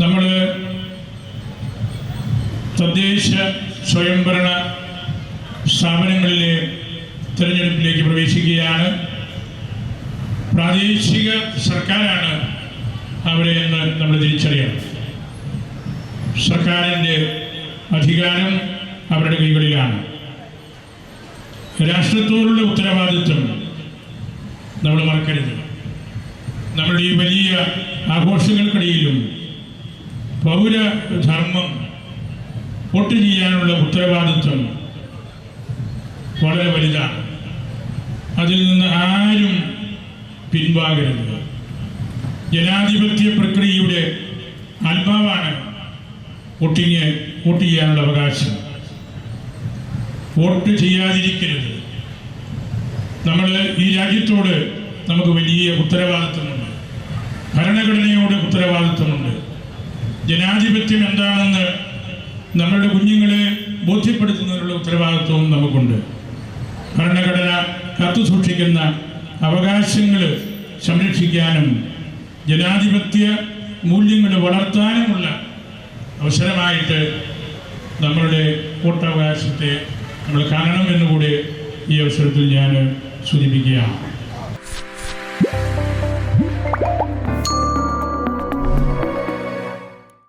നമ്മൾ തദ്ദേശ സ്വയംഭരണ സ്ഥാപനങ്ങളിലെ തിരഞ്ഞെടുപ്പിലേക്ക് പ്രവേശിക്കുകയാണ്. പ്രാദേശിക സർക്കാരാണ് അവരെ എന്ന് നമ്മൾ തിരിച്ചറിയണം. സർക്കാരിന്റെ അധികാരം അവരുടെ കൈകളിലാണ്. രാഷ്ട്രത്തോടുള്ള ഉത്തരവാദിത്വം നമ്മൾ മറക്കരുത്. നമ്മുടെ ഈ വലിയ ആഘോഷങ്ങൾക്കിടയിലും പൗരധർമ്മം വോട്ട് ചെയ്യാനുള്ള ഉത്തരവാദിത്വം വളരെ വലുതാണ്. അതിൽ നിന്ന് ആരും പിൻവാകരുത് ജനാധിപത്യ പ്രക്രിയയുടെ ആത്മാവാണ് വോട്ടിങ് വോട്ട് ചെയ്യാനുള്ള അവകാശം. വോട്ട് ചെയ്യാതിരിക്കരുത്. നമ്മൾ ഈ രാജ്യത്തോട് നമുക്ക് വലിയ ഉത്തരവാദിത്വമുണ്ട്. ഭരണഘടനയോട് ഉത്തരവാദിത്വമുണ്ട്. ജനാധിപത്യം എന്താണെന്ന് നമ്മളുടെ കുഞ്ഞുങ്ങളെ ബോധ്യപ്പെടുത്തുന്നതിനുള്ള ഉത്തരവാദിത്വവും നമുക്കുണ്ട്. ഭരണഘടന കാത്തു സൂക്ഷിക്കുന്ന അവകാശങ്ങൾ സംരക്ഷിക്കാനും ജനാധിപത്യ മൂല്യങ്ങൾ വളർത്താനുമുള്ള അവസരമായിട്ട് നമ്മളുടെ വോട്ടവകാശത്തെ നമ്മൾ കാണണമെന്നുകൂടി ഈ അവസരത്തിൽ ഞാൻ സൂചിപ്പിക്കുകയാണ്.